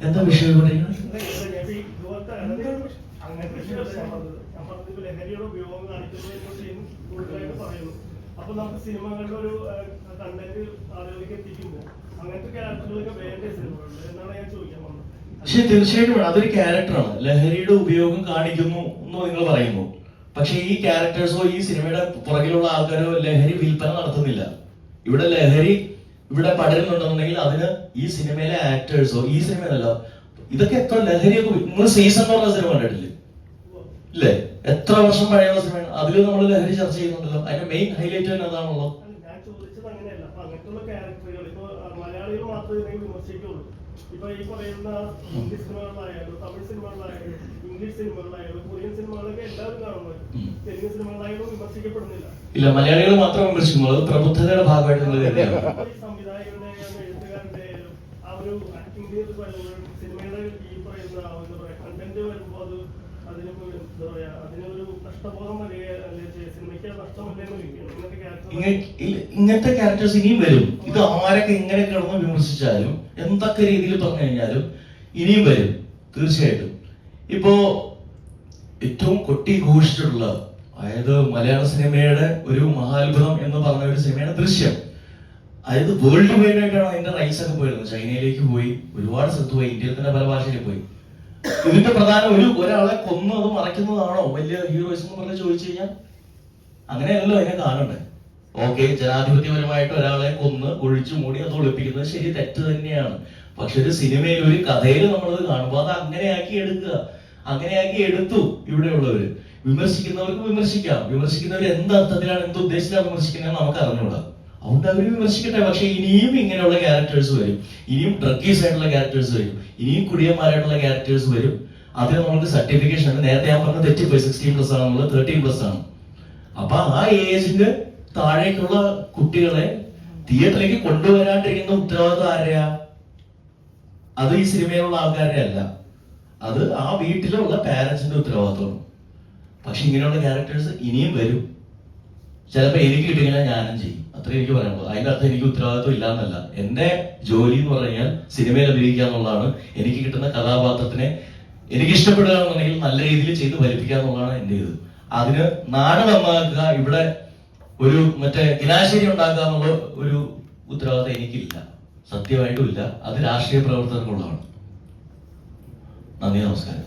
എന്താ വിഷയം ലഹരിയുടെ ഉപയോഗം കൂടുതലായിട്ട് പറയുന്നു അപ്പൊ നമുക്ക് സിനിമകളുടെ ഒരു കണ്ടന്റ് ആളുകളിലേക്ക് എത്തിക്കുമ്പോൾ അങ്ങനത്തെ ക്യാരക്ടറുകളൊക്കെ വേണ്ട സിനിമകളിൽ എന്നാണ് പക്ഷെ തീർച്ചയായിട്ടും. അതൊരു ക്യാരക്ടറാണ് ലഹരിയുടെ ഉപയോഗം കാണിക്കുന്നു എന്ന് നിങ്ങൾ പറയുന്നു. പക്ഷെ ഈ ക്യാരക്ടേഴ്സോ ഈ സിനിമയുടെ പുറകിലുള്ള ആൾക്കാരോ ലഹരി വിൽപ്പന നടത്തുന്നില്ല. ഇവിടെ ലഹരി ഇവിടെ പടരുന്നുണ്ടെന്നുണ്ടെങ്കിൽ അതിന് ഈ സിനിമയിലെ ആക്ടേഴ്സോ ഈ സിനിമയിലല്ല ഇതൊക്കെ എത്ര ലഹരിയൊക്കെ നിങ്ങൾ സീസൺ എന്ന് പറഞ്ഞ സിനിമ കണ്ടിട്ടില്ലേ? ഇല്ലേ? എത്ര വർഷം പഴയുള്ള സിനിമയാണ്? അതിൽ നമ്മൾ ലഹരി ചർച്ച ചെയ്യുന്നുണ്ടല്ലോ. അതിന്റെ മെയിൻ ഹൈലൈറ്റ് തന്നെ അതാണല്ലോ. ഇപ്പൊ ഈ പറയുന്ന ഹിന്ദി സിനിമകളായാലും തമിഴ് സിനിമകളായാലും ഇംഗ്ലീഷ് സിനിമകളായാലും കൊറിയൻ സിനിമകളൊക്കെ എല്ലാവരും കാണുന്നത്. തെലുങ്ക് സിനിമകളായാലും വിമർശിക്കപ്പെടുന്നില്ല. ഇല്ല മലയാളികൾ മാത്രം വിമർശിക്കുന്നു അത് പ്രബുദ്ധതയുടെ ഭാഗമായിട്ട് നിങ്ങൾ തന്നെയാണ് സംവിധായകരുടെ എഴുത്തുകാരുടെ ആ ഒരു ആക്ടിംഗ് സിനിമയുടെ ഈ പറയുന്ന എന്താ പറയാ കണ്ടന്റ് വരുമ്പോ അത് എന്താ പറയാ അതിനൊരു നഷ്ടബോധം സിനിമയ്ക്ക് ഇങ്ങനത്തെ ക്യാരക്ടേഴ്സ് ഇനിയും വരും. ഇത് ആരൊക്കെ ഇങ്ങനെ കിടന്ന് വിമർശിച്ചാലും എന്തൊക്കെ രീതിയിൽ പറഞ്ഞു കഴിഞ്ഞാലും ഇനിയും വരും തീർച്ചയായിട്ടും. ഇപ്പോ ഏറ്റവും കൊട്ടി ഘോഷിച്ചിട്ടുള്ള അതായത് മലയാള സിനിമയുടെ ഒരു മഹാത്ഭുതം എന്ന് പറഞ്ഞ ഒരു സിനിമയാണ് ദൃശ്യം. അതായത് വേൾഡ് വൈഡ് ആയിട്ടാണ് അതിന്റെ റൈസ് ഒക്കെ പോയിരുന്നത്. ചൈനയിലേക്ക് പോയി ഒരുപാട് സ്ഥലത്ത് പോയി ഇന്ത്യയിൽ തന്നെ പല ഭാഷയിൽ പോയി. ഇതിന്റെ പ്രധാനം ഒരു ഒരാളെ കൊന്നു അത് മറയ്ക്കുന്നതാണോ? വലിയ ഹീറോയിസ് എന്ന് പറഞ്ഞ് ചോദിച്ചു കഴിഞ്ഞാൽ അങ്ങനെയല്ലോ അതിനെ കാണണ്ടേ. ഓക്കെ ജനാധിപത്യപരമായിട്ട് ഒരാളെ കൊന്ന് ഒഴിച്ചു മൂടി അത് ഒളിപ്പിക്കുന്നത് ശരി തെറ്റ് തന്നെയാണ്. പക്ഷെ ഒരു സിനിമയിൽ ഒരു കഥയിൽ നമ്മളത് കാണുമ്പോൾ അത് അങ്ങനെയാക്കി എടുക്കുക. അങ്ങനെയാക്കി എടുത്തു ഇവിടെയുള്ളവര്. വിമർശിക്കുന്നവർക്ക് വിമർശിക്കാം. വിമർശിക്കുന്നവർ എന്ത് അർത്ഥത്തിലാണ് എന്ത് ഉദ്ദേശത്തിലാണ് വിമർശിക്കുന്നത് നമുക്ക് അറിഞ്ഞൂടാ അതുകൊണ്ട് അവർ വിമർശിക്കട്ടെ. പക്ഷെ ഇനിയും ഇങ്ങനെയുള്ള ക്യാരക്ടേഴ്സ് വരും. ഇനിയും ഡ്രഗീസ് ആയിട്ടുള്ള ക്യാരക്ടേഴ്സ് വരും. ഇനിയും കുടിയന്മാരായിട്ടുള്ള ക്യാരക്ടേഴ്സ് വരും. അതിന് നമുക്ക് സർട്ടിഫിക്കേഷൻ ഉണ്ട്. നേരത്തെ ഞാൻ പറഞ്ഞ തെറ്റിപ്പോയി സിക്സ്റ്റീൻ പ്ലസ് ആണ് നമ്മൾ തേർട്ടീൻ പ്ലസ് ആണ്. അപ്പൊ ആ ഏജിന്റെ താഴേക്കുള്ള കുട്ടികളെ തിയേറ്ററിലേക്ക് കൊണ്ടുവരാണ്ടിരിക്കുന്ന ഉത്തരവാദിത്വം ആരെയാ? അത് ഈ സിനിമയിലുള്ള ആൾക്കാരുടെ അല്ല. അത് ആ വീട്ടിലുള്ള പാരന്റ്സിന്റെ ഉത്തരവാദിത്വമാണ്. പക്ഷെ ഇങ്ങനെയുള്ള ക്യാരക്ടേഴ്സ് ഇനിയും വരും. ചിലപ്പോ എനിക്ക് കിട്ടിക്കഴിഞ്ഞാൽ ഞാനും ചെയ്യും. അത്രേ എനിക്ക് പറയാനുള്ളൂ. അതിന്റെ അർത്ഥം എനിക്ക് ഉത്തരവാദിത്വം ഇല്ല എന്നല്ല എന്റെ ജോലി എന്ന് പറഞ്ഞാൽ സിനിമയിൽ അഭിനയിക്കുക എന്നുള്ളതാണ്. എനിക്ക് കിട്ടുന്ന കഥാപാത്രത്തിനെ എനിക്ക് ഇഷ്ടപ്പെടുക എന്നുണ്ടെങ്കിൽ നല്ല രീതിയിൽ ചെയ്ത് ഫലിപ്പിക്കുക എന്നുള്ളതാണ് എന്റെ ഇത് അതിന് നാടകമാക്കുക ഇവിടെ ഒരു മറ്റേ ദിനാശേരി ഉണ്ടാക്കുക എന്നുള്ള ഒരു ഉത്തരവാദിത്തം എനിക്കില്ല. സത്യമായിട്ടും ഇല്ല. അത് രാഷ്ട്രീയ പ്രവർത്തനങ്ങളുള്ളതാണ് നന്ദി നമസ്കാരം.